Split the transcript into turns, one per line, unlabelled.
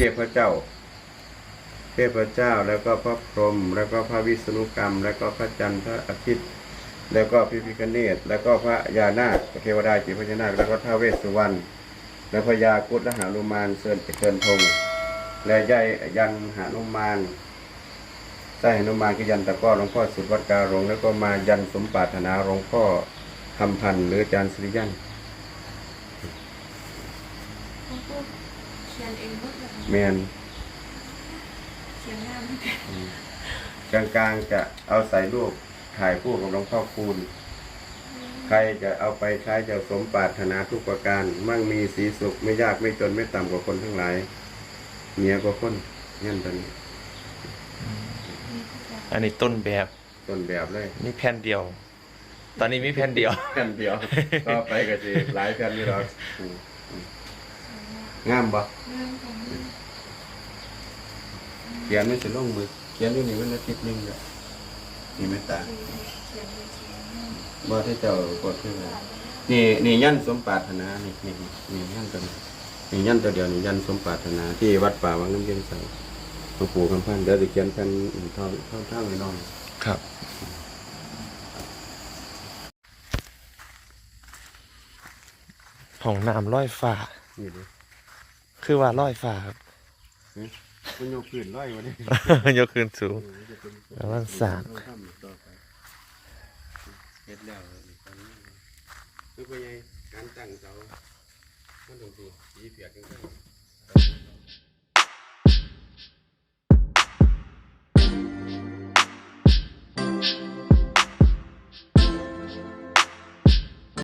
ทพเจ้า เทพเจ้าแล้วก็พระพรหมแล้วก็พระวิษณุกรรม แล้วก็พระจันทร์พระอาทิตย์ แล้วก็พิพิคเนตแล้วก็พระยานาคเทวดาจิตพญานาคแล้วก็ท้าวเวสสุวรรณแล้วพญากุฎและหานุมานเชิญเชิญธงและยายยันหานุมานใต้หนุมานก็ยันตะก้อหลวงพ่อสุดวัดการงแล้วก็มายันสมปรารถนาหลวงพ่อคำพันธ์หรืออาจารย์สุริยัน
ขาก็เขียนเองหมดเลย
แมน
เขียนงามไม่ได้
กลางๆจะเอาใส่รูปถ่ายคู่กับหลวงพ่อคูณ ใครจะเอาไปใช้จะสมปรารถนาทุกประการ มั่งมีสีสุขไม่ยากไม่จนไม่ต่ำกว่าคนทั้งหลายเหนียกว่าคนงั้นตอนนี้
อันนี้ต้นแบบ
ต้นแบบเลย
มีแผ่นเดียว ตอนนี้มีแผ่นเดียว
แผ่นเดียว ต่อไปก็สิหลายแผ่นนี่หรอกอืมอืม งามบ่
งามของมัน
เขียนไม่จะลงมือเขียนอยู่นี่มันอาทิตย์หนึงเลยนี่ไม่ตา
เขียนเลยเขียนงาม
บ่ที่เจ้ากดขึ้นเลยนี่นี่ยันสมปรารถนานี่นี่นี่ยันตัวนี้นี่ยันตัวเดียวนี่ยันสมปรารถนาที่วัดป่าวังน้ำเย็นใสหลวงปู่คำพันธ์เดี๋ยวจะเขียนแผ่นเท่าเท่าเท่าน้อยๆ
ครับห้องน้ำร้อยฟ้า
นี่ดิ
คือว่าร้อยฟ้าครับ
มันยกขึ้นร้อยวันนี้
ยกขึ้นสูง ระวังสาก
เฮ็ดแล้วนี่ตอนนี้คือเป็นไงการตั้งเสามันต้องสิสีเปียกกัน